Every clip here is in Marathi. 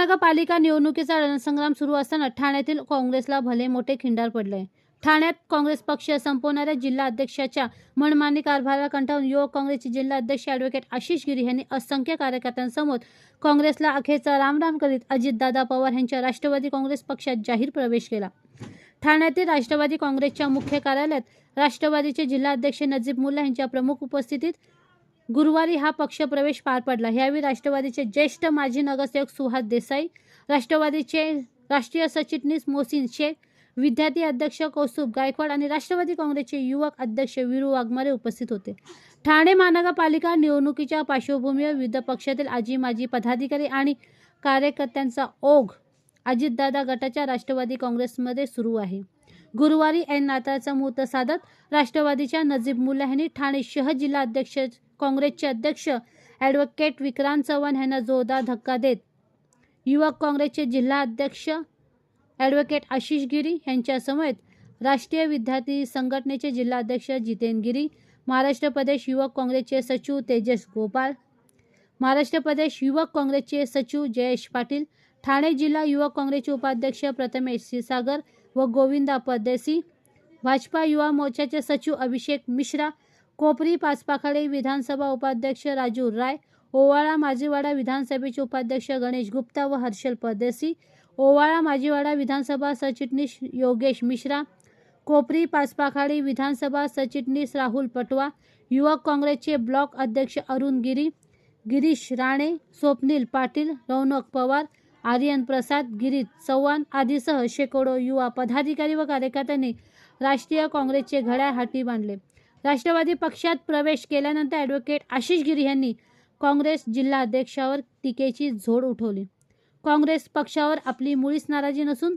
महानगरपालिका निवडणुकीचा रणसंग्राम सुरू असताना ठाण्यातील काँग्रेसला भले मोठे खिंडार पडले. ठाण्यात काँग्रेस पक्ष संपवणाऱ्या जिल्हा अध्यक्षाच्या मनमानी कारभाराला कंटाळून युवक काँग्रेसचे जिल्हा अध्यक्ष ॲडव्होकेट आशिष गिरी यांनी असंख्य कार्यकर्त्यांसमोर काँग्रेसला अखेरचा रामराम करीत अजितदादा पवार यांच्या राष्ट्रवादी काँग्रेस पक्षात जाहीर प्रवेश केला. ठाण्यातील राष्ट्रवादी काँग्रेसच्या मुख्य कार्यालयात राष्ट्रवादीचे जिल्हाध्यक्ष नजीब मुल्ला यांच्या प्रमुख उपस्थितीत गुरुवारी हा पक्षप्रवेश पार पडला. यावेळी राष्ट्रवादीचे ज्येष्ठ माजी नगरसेवक सुहास देसाई राष्ट्रवादीचे राष्ट्रीय सचिटणीस मोहसिन शेख विद्यार्थी अध्यक्ष कौस्तुभ गायकवाड आणि राष्ट्रवादी काँग्रेसचे युवक अध्यक्ष वीरू वाघमारे उपस्थित होते. ठाणे महानगरपालिका निवडणुकीच्या पार्श्वभूमीवर विविध पक्षातील आजी माजी पदाधिकारी आणि कार्यकर्त्यांचा ओघ अजितदादा गटाच्या राष्ट्रवादी काँग्रेसमध्ये सुरू आहे. गुरुवारी ऐन नाताळचा मुहूर्त साधत राष्ट्रवादीच्या नजीब मुल्ला यांनी ठाणे शहर जिल्हा अध्यक्ष काँग्रेसचे अध्यक्ष ॲडव्होकेट विक्रांत चव्हाण यांना जोरदार धक्का देत युवक काँग्रेसचे जिल्हा अध्यक्ष ॲडव्होकेट आशिष गिरी यांच्यासमवेत राष्ट्रीय विद्यार्थी संघटनेचे जिल्हाध्यक्ष जितेन गिरी महाराष्ट्र प्रदेश युवक काँग्रेसचे सचिव तेजस गोपाळ महाराष्ट्र प्रदेश युवक काँग्रेसचे सचिव जयेश पाटील ठाणे जिल्हा युवक काँग्रेसचे उपाध्यक्ष प्रथमेश क्षीरसागर व गोविंदा परदेसी भाजपा युवा मोर्चाचे सचिव अभिषेक मिश्रा कोपरी पाचपाखाडे विधानसभा उपाध्यक्ष राजू राय ओवाळा माजीवाडा विधानसभेचे उपाध्यक्ष गणेश गुप्ता व हर्षल परदेसी ओवाळा माजीवाडा विधानसभा सरचिटणीस योगेश मिश्रा कोपरी पाचपाखाडी विधानसभा सरचिटणीस राहुल पटवा युवक काँग्रेसचे ब्लॉक अध्यक्ष अरुण गिरी गिरीश राणे स्वप्नील पाटील रौनक पवार आर्यन प्रसाद गिरीश चव्हाण आदीसह शेकडो युवा पदाधिकारी व कार्यकर्त्यांनी राष्ट्रीय काँग्रेसचे घड्याळ हाती बांधले. राष्ट्रवादी पक्षात प्रवेश केल्यानंतर ॲडव्होकेट आशिष गिरी यांनी काँग्रेस जिल्हा अध्यक्षावर टीकेची झोड उठवली. काँग्रेस पक्षावर आपली मुळीच नाराजी नसून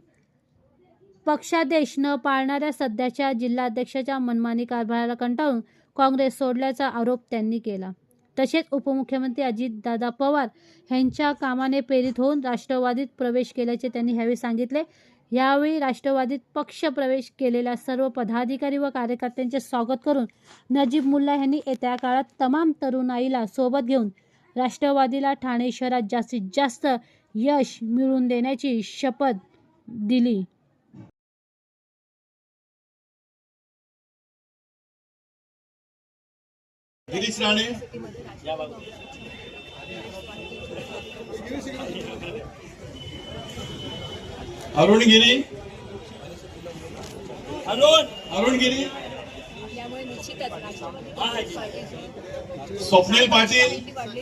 पक्षादेश न पाळणाऱ्या सध्याच्या जिल्हाध्यक्षाच्या मनमानी कारभाराला कंटाळून काँग्रेस सोडल्याचा आरोप त्यांनी केला. तसेच उपमुख्यमंत्री अजितदादा पवार यांच्या कामाने प्रेरित होऊन राष्ट्रवादीत प्रवेश केल्याचे त्यांनी यावेळी सांगितले. यावेळी राष्ट्रवादीत पक्ष प्रवेश केलेल्या सर्व पदाधिकारी व कार्यकर्त्यांचे स्वागत करून नजीब मुल्ला यांनी येत्या काळात तमाम तरुणाईला सोबत घेऊन राष्ट्रवादीला ठाणे शहरात जास्तीत जास्त यश मिळवून देण्याची शपथ दिली. राणे अरुण गिरी अरुण अरुण गिरी त्यामुळे निश्चितच राष्ट्रवादी स्वप्नील पाटील वाढलेली आपल्याला पाहायला मिळते मोठ्या संख्येने आणि युवकांनी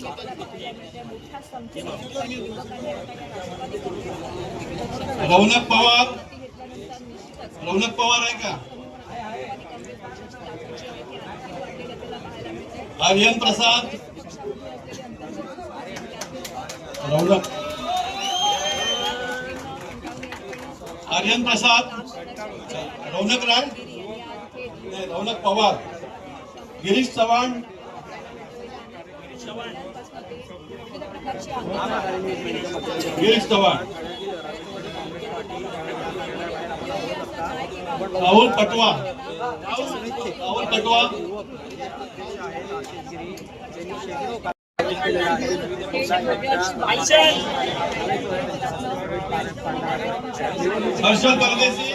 आता या राष्ट्रवादी काँग्रेस रौनक पवार? रौनक पवार आहे का? राष्ट्रवादी काँग्रेस पक्षाची आर्यन प्रसाद रौनक राय रौनक पवार गिरीश चव्हाण. गिरीश चव्हाण. राहुल पटवा. राहुल पटवा. हर्षद परदेशी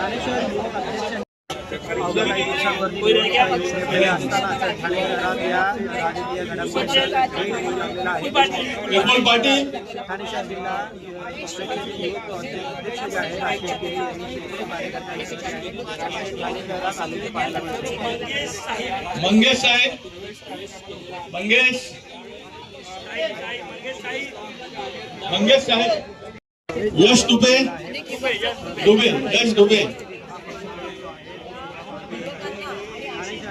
आणि सर हर्षल हर्षल परदेशी कोई रह गया कोई बात नहीं विपुल पाटील मंगेश साहिब मंगेश. साहेब मंगेश साहिब साहिब मंगेश साहिब मंगेश साहेब यश दुबे दुबे यस दुबे. दुबे. यश दुबे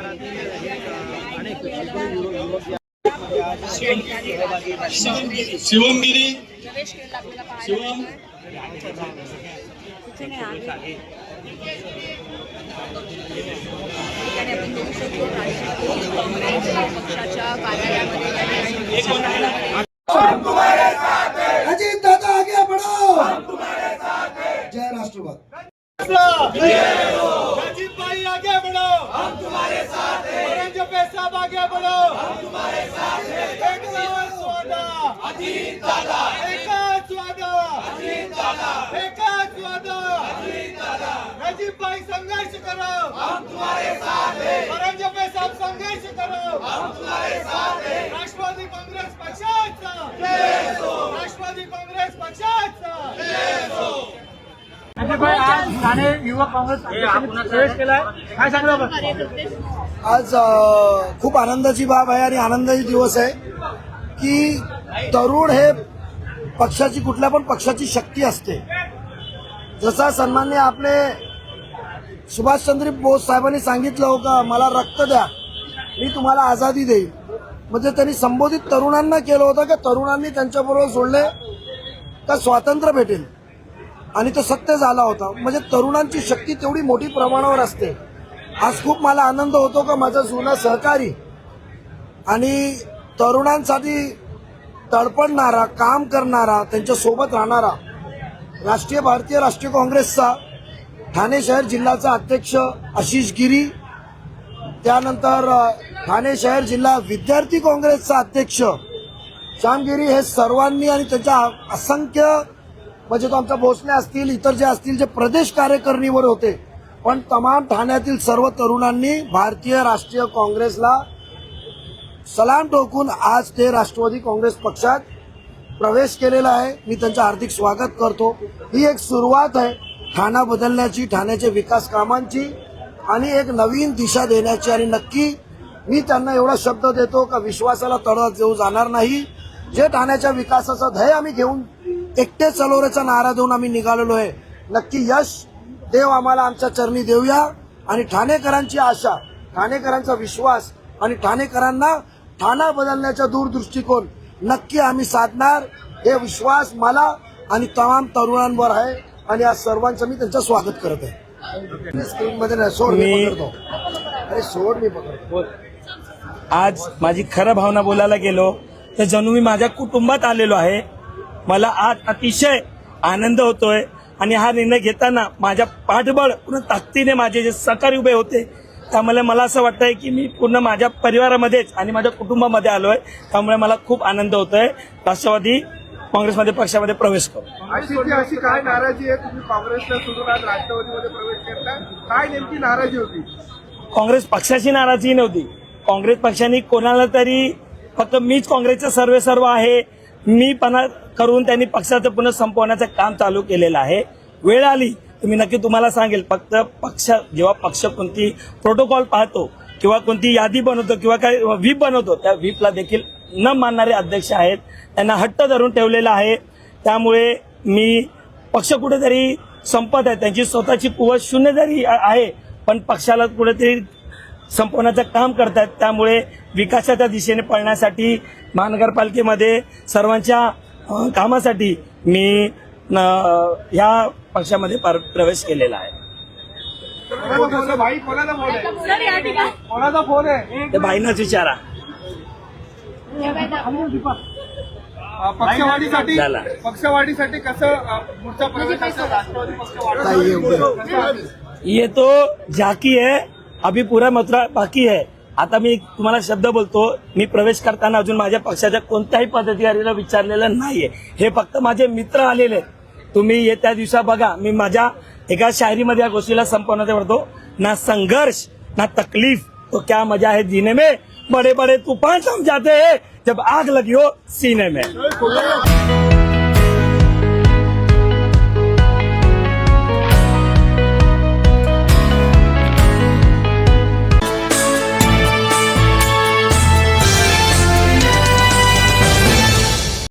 शिवमगिरी प्रवेश केलेला आपल्याला पाहायला शिवम कुठे नाही आहे ठिकाणी आपण बघू शकतो शिवमगिरी शिवम. पक्षाच्या कार्यालयामध्ये दादा आगे बढ़ो. जय राष्ट्रवाद. संघर्ष करो। परंजपे साहब संघर्ष करो। राष्ट्रवादी काँग्रेस पक्षाचा राष्ट्रवादी काँग्रेस पक्षाचा आज ठाणे युवक काँग्रेस पक्षाने प्रवेश केलाय? काय सांगणार आपण? आज खूप आनंदाची बाब आहे आणि आनंदाची दिवस आहे की तरुण हे पक्षाची कुठल्या पण पक्षाची शक्ती असते. जसा सन्मान्य आपले सुभाषचंद्र बोस साहेबांनी सांगितलं हो का मला रक्त द्या मी तुम्हाला आझादी देईन. म्हणजे त्यांनी संबोधित तरुणांना केलं होतं की तरुणांनी त्यांच्याबरोबर सोडले का स्वातंत्र्य भेटेल? आणि तो सत्य झाला होता. म्हणजे तरुणांची शक्ती तेवढी मोठी प्रमाणावर असते. आज खूप मला आनंद होतो का माझा जुना सहकारी आणि तरुणांसाठी तडपडणारा काम करणारा त्यांच्यासोबत राहणारा राष्ट्रीय भारतीय राष्ट्रीय काँग्रेसचा ठाणे शहर जिल्ह्याचा अध्यक्ष आशिष गिरी त्यानंतर ठाणे शहर जिल्हा विद्यार्थी काँग्रेसचा अध्यक्ष श्यामगिरी हे सर्वांनी आणि त्यांच्या असंख्य म्हणजे तो आमचा भोसले असतील इतर जे असतील जे प्रदेश कार्यकारिणीवर होते पण तमाम ठाण्यातील सर्व तरुणांनी भारतीय राष्ट्रीय काँग्रेसला सलाम ठोकून आज ते राष्ट्रवादी काँग्रेस पक्षात प्रवेश केलेला आहे. मी त्यांचं हार्दिक स्वागत करतो. ही एक सुरुवात आहे. ठाणा बदलण्याची ठाण्याच्या विकास कामांची आणि एक नवीन दिशा देण्याची. आणि नक्की मी त्यांना एवढा शब्द देतो का विश्वासाला तडा देऊ जाणार नाही. जे ठाण्याच्या विकासाचा ध्येय आम्ही घेऊन एकटे चलोऱ्याचा नारा देऊन आम्ही निघालेलो आहे. नक्की यश देव आम्हाला आमच्या चरणी देऊया. आणि ठाणेकरांची आशा ठाणेकरांचा विश्वास आणि ठाणेकरांना ठाणा बदलण्याचा दूरदृष्टिकोन नक्की आम्ही साधणार. हे विश्वास मला आणि तमाम तरुणांवर आहे. आणि आज सर्वांचं मी त्यांचं स्वागत करत आहे. स्क्रीनमध्ये नाही सोड मी पकडतो. अरे सोड मी पकडतो. आज माझी खरं भावना बोलायला गेलो तर जणू मी माझ्या कुटुंबात आलेलो आहे. मला आज अतिशय आनंद होतोय आणि हा निर्णय घेताना माझ्या पाठबळ पूर्ण ताकदीने माझे जे सहकारी उभे होते त्यामुळे मला असं वाटतंय की मी पूर्ण माझ्या परिवारामध्येच आणि माझ्या कुटुंबामध्ये आलोय त्यामुळे मला खूप आनंद होतोय. राष्ट्रवादी काँग्रेसमध्ये पक्षामध्ये प्रवेश करू. अशी अशी काय नाराजी आहे? तुम्ही काँग्रेसला सोडून आज राष्ट्रवादीमध्ये प्रवेश करता काय नेमकी नाराजी होती? काँग्रेस पक्षाची नाराजी नव्हती. काँग्रेस पक्षाने कोणाला तरी फक्त मीच काँग्रेसचा सर्वे सर्व आहे. मी पणा करून त्यांनी पक्षाचं पुन्हा संपवण्याचं काम चालू केलेलं आहे. वेळ आली तर मी नक्की तुम्हाला सांगेल फक्त पक्ष जेव्हा पक्ष कोणती प्रोटोकॉल पाहतो किंवा कोणती यादी बनवतो किंवा काही व्हीप बनवतो त्या व्हीपला देखील न मानणारे अध्यक्ष आहेत. त्यांना हट्ट धरून ठेवलेला आहे. त्यामुळे मी पक्ष कुठेतरी संपत आहे. त्यांची स्वतःची कुवत शून्य जरी आहे पण पक्षाला कुठेतरी संपवण्याचं काम करतात त्यामुळे विकासाच्या दिशेने पळण्यासाठी महानगरपालिकेमध्ये सर्वांच्या कामासाठी मी ह्या पक्षामध्ये पर- प्रवेश केलेला आहे. भाई कोणाला फोन आहे कोणाचा फोन आहे ते बाईंनाच विचारा. पक्षवाढीसाठी झाला. पक्षवाढीसाठी कसं अ, पुढचा प्रवेश असेल राष्ट्रवादी पक्ष ये तो झाकी है अभी पूरा मथुरा बाकी है. आता मी तुम्हाला शब्द बोलतो मी प्रवेश करताना अजून माझ्या पक्षाच्या कोणत्याही पदाधिकारीला विचारलेलं नाहीये. हे फक्त माझे मित्र आलेले आहेत. तुम्ही येत्या दिवसा बघा मी माझ्या एका शायरीमध्ये या गोष्टीला संपवण्याचा करतो ना संघर्ष ना तकलीफ. तो क्या मजा है जीने में? बड़े बड़े तूफान सम जाते हैं जब आग लगी हो सीने में।